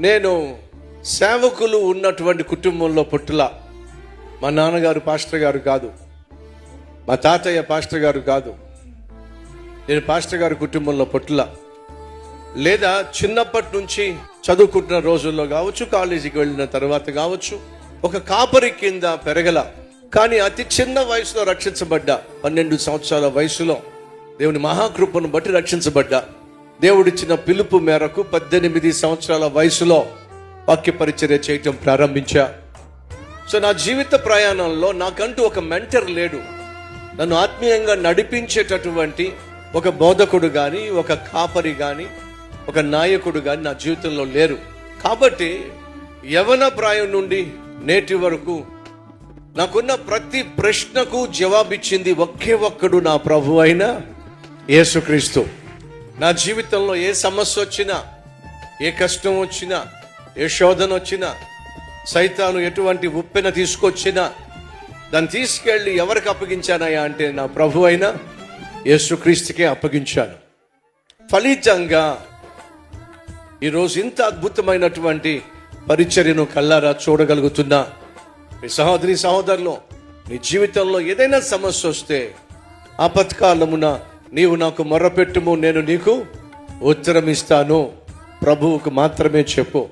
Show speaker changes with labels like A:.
A: నేను సేవకులు ఉన్నటువంటి కుటుంబంలో పుట్టుల. మా నాన్నగారు పాస్టర్ గారు కాదు. మా తాతయ్య పాస్టర్ గారు కాదు. నేను పాస్టర్ గారి కుటుంబంలో పుట్టుల. లేదా చిన్నప్పటి నుంచి చదువుకుంటున్న రోజుల్లో కావచ్చు కాలేజీకి వెళ్ళిన తర్వాత కావచ్చు ఒక కాపరి కింద పెరగల. కానీ అతి చిన్న వయసులో రక్షించబడ్డా పన్నెండు సంవత్సరాల వయసులో దేవుని మహాకృపను బట్టి రక్షించబడ్డా దేవుడిచ్చిన పిలుపు మేరకు పద్దెనిమిది సంవత్సరాల వయసులో వాక్య పరిచర్య చేయటం ప్రారంభించా. సో నా జీవిత ప్రయాణంలో నాకంటూ ఒక మెంటర్ లేడు. నన్ను ఆత్మీయంగా నడిపించేటటువంటి ఒక బోధకుడు కానీ ఒక కాపరి కానీ ఒక నాయకుడు కానీ నా జీవితంలో లేరు. కాబట్టి యవన ప్రాయం నుండి నేటి వరకు నాకున్న ప్రతి ప్రశ్నకు జవాబిచ్చింది ఒకే ఒక్కడు నా ప్రభు అయిన యేసుక్రీస్తు. నా జీవితంలో ఏ సమస్య వచ్చినా ఏ కష్టం వచ్చినా ఏ శోధన వచ్చినా సైతాను ఎటువంటి ఉప్పెన తీసుకొచ్చినా దాన్ని తీసుకెళ్ళి ఎవరికి అప్పగించానయ్యా అంటే నా ప్రభు అయిన యేసుక్రీస్తుకే అప్పగించాను. ఫలితంగా ఈరోజు ఇంత అద్భుతమైనటువంటి పరిచర్యను కల్లారా చూడగలుగుతున్నా. మీ సహోదరి సహోదరులు నీ జీవితంలో ఏదైనా సమస్య వస్తే ఆపత్కాలమున నీవు నాకు మొర్రపెట్టుము నేను నీకు ఉత్తరం ఇస్తాను ప్రభువుకు మాత్రమే చెప్పు.